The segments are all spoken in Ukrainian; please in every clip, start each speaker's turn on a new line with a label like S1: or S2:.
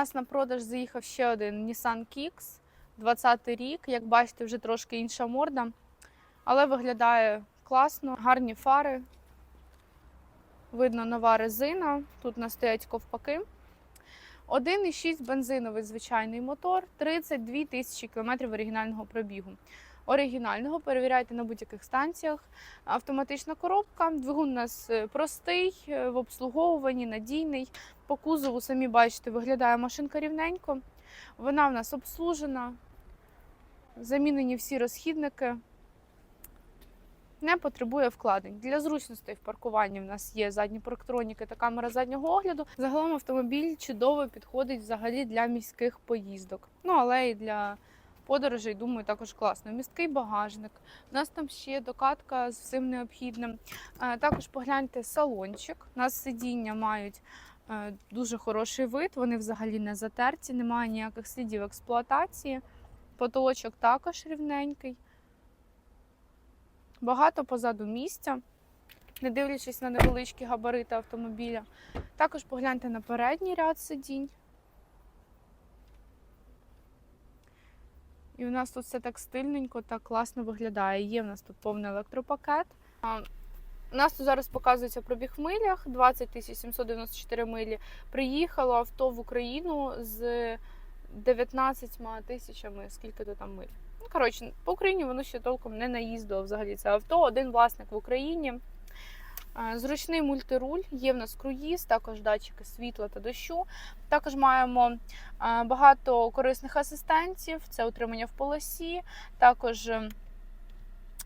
S1: нас на продаж заїхав ще один Nissan Kicks, 20 рік. Як бачите, вже трошки інша морда, але виглядає класно, гарні фари. Видно нова резина. Тут у нас стоять ковпаки. 1,6 бензиновий звичайний мотор, 32 тисячі кілометрів оригінального пробігу. Оригінального перевіряйте на будь-яких станціях. Автоматична коробка. Двигун у нас е, простий, е, в обслуговуванні, надійний. По кузову, самі бачите, виглядає машинка рівненько. Вона в нас обслужена, замінені всі розхідники. Не потребує вкладень. Для зручностей в паркуванні в нас є задні парктроніки та камера заднього огляду. Загалом автомобіль чудово підходить взагалі для міських поїздок. Ну але і для подорожей, думаю, також класно. Місткий багажник. У нас там ще докатка з всім необхідним. Е, Також погляньте салончик. У нас сидіння мають е, дуже хороший вид, вони взагалі не затерті, немає ніяких слідів експлуатації. Потолочок також рівненький. Багато позаду місця, не дивлячись на невеличкі габарити автомобіля. Також погляньте на передній ряд сидінь. І у нас тут все так стильненько, так класно виглядає. Є в нас тут повний електропакет. У нас тут зараз показується пробіг в милях 20 тисяч 794 милі. Приїхало авто в Україну з 19 тисячами, скільки то там миль. Ну, коротше, по Україні воно ще толком не наїздило взагалі це авто. Один власник в Україні. Е, Зручний мультируль, є в нас круїз, також датчики світла та дощу. Також маємо е, багато корисних асистентів, це утримання в полосі, також е,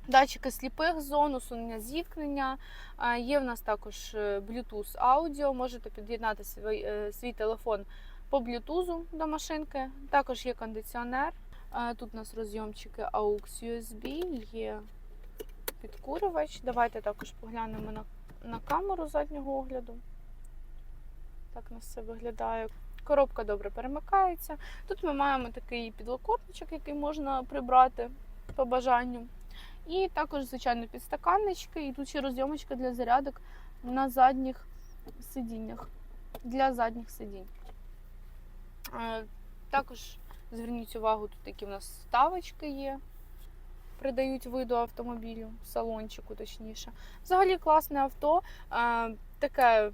S1: датчики сліпих зон, усунення зіткнення. Е, Є в нас також Bluetooth аудіо, можете під'єднати свій, свій телефон по Bluetooth до машинки. Також є кондиціонер. Тут у нас розйомчики AUX USB, є підкурювач. Давайте також поглянемо на, на камеру заднього огляду. Так у нас все виглядає. Коробка добре перемикається. Тут ми маємо такий підлокотничок, який можна прибрати по бажанню. І також, звичайно, підстаканнички. І тут ще розйомочка для зарядок на задніх сидіннях. Для задніх сидінь. Е, Також зверніть увагу, тут такі в нас ставочки є придають виду автомобілю, салончику точніше. Взагалі класне авто, таке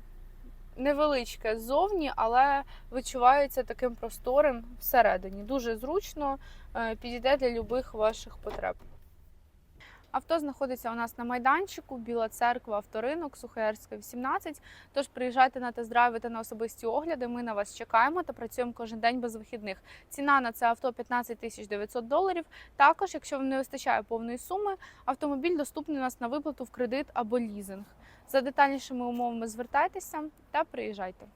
S1: невеличке ззовні, але відчувається таким просторим всередині. Дуже зручно, е, підійде для любих ваших потреб. Авто знаходиться у нас на майданчику, Біла церква, авторинок, Сухоярська, 18. Тож приїжджайте на тест-драйви та на особисті огляди. Ми на вас чекаємо та працюємо кожен день без вихідних. Ціна на це авто 15 тисяч 900 доларів. Також, якщо вам не вистачає повної суми, автомобіль доступний у нас на виплату в кредит або лізинг. За детальнішими умовами звертайтеся та приїжджайте.